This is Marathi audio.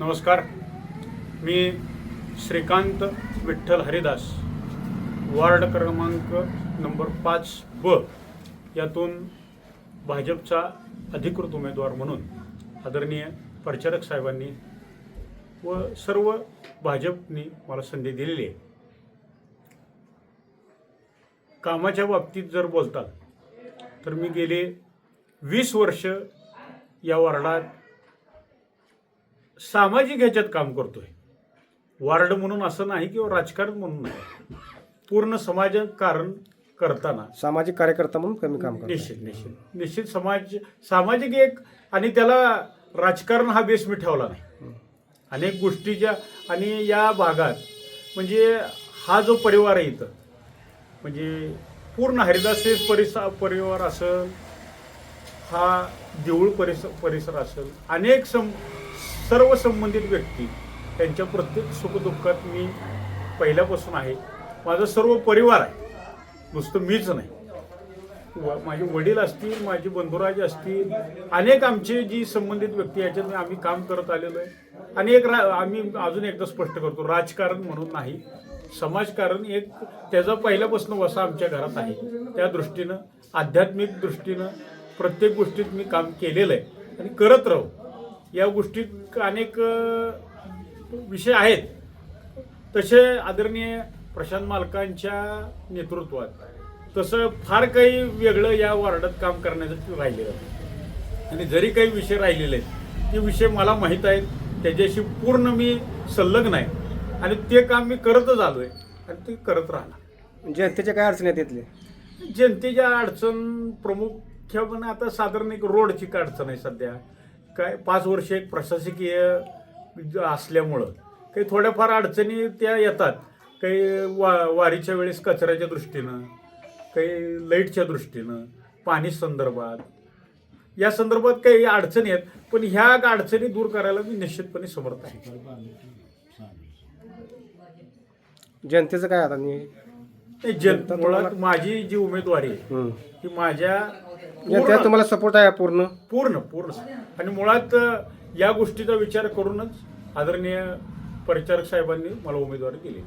नमस्कार. मी श्रीकांत विठ्ठल हरिदास वार्ड क्रमांक नंबर पाच ब यातून भाजपचा अधिकृत उमेदवार म्हणून आदरणीय प्रचारक साहेबांनी व सर्व भाजपनी मला संधी दिलेली आहे. कामाच्या बाबतीत जर बोलतात तर मी गेले वीस वर्ष या वार्डात सामाजिक ह्याच्यात काम करतोय. वार्ड म्हणून असं नाही किंवा राजकारण म्हणून नाही. पूर्ण समाजकारण करताना. सामाजिक कार्यकर्ता म्हणून कमी काम करतो निश्चित निश्चित. निश्चित समाज सामाजिक एक आणि त्याला राजकारण हा बेस मी ठेवला नाही. अनेक गोष्टीच्या आणि या भागात म्हणजे हा जो परिवार आहे इथं म्हणजे पूर्ण हरिदासी परिसर परिवार असेल हा देऊळ परिसर परिसर असेल अनेक सम सर्व संबंधित व्यक्ती त्यांच्या प्रत्येक सुखदुःखात मी पहिल्यापासून आहे. माझा सर्व परिवार आहे. नुसतं मीच नाही. व माझे वडील असतील माझे बंधुराज असतील अनेक आमचे जी संबंधित व्यक्ती याच्यात आम्ही काम करत आलेलो आहे. आणि एक रा आम्ही अजून एकदा स्पष्ट करतो राजकारण म्हणून नाही. समाजकारण एक त्याचा पहिल्यापासून वसा आमच्या घरात आहे. त्या दृष्टीनं आध्यात्मिक दृष्टीनं प्रत्येक गोष्टीत मी काम केलेलं आहे. आणि करत राहू. या गोष्टीत अनेक विषय आहेत. तसे आदरणीय प्रशांत मालकांच्या नेतृत्वात तसं फार काही वेगळं या वार्डात काम करण्याचं राहिलेलं नाही. आणि जरी काही विषय राहिलेले आहेत ते विषय मला माहीत आहेत. त्याच्याशी पूर्ण मी संलग्न आहे. आणि ते काम मी करतच आलो आहे आणि ते करत राहणार. जनतेच्या काय अडचणी आहेत तिथले जनतेच्या अडचण प्रामुख्याने आता साधारण एक रोडची अडचण आहे सध्या? काय पाच वर्ष एक प्रशासकीय असल्यामुळं. काही थोड्याफार अडचणी त्या येतात. काही वा वारीच्या वेळेस कचऱ्याच्या दृष्टीनं काही लाईटच्या दृष्टीनं पाणी संदर्भात. या संदर्भात काही अडचणी आहेत पण ह्या अडचणी दूर करायला मी निश्चितपणे समर्थ आहे. जनतेचं काय आता नाही नाही, मुळात माझी जी उमेदवारी आहे हम्म. ती माझ्या जनतेचा पूर्ण- तुम्हाला सपोर्ट आहे पूर्ण? पूर्ण पूर्ण. आणि मुळात अ, या गोष्टीचा विचार करूनच आदरणीय परिचारक साहेबांनी मला उमेदवारी दिली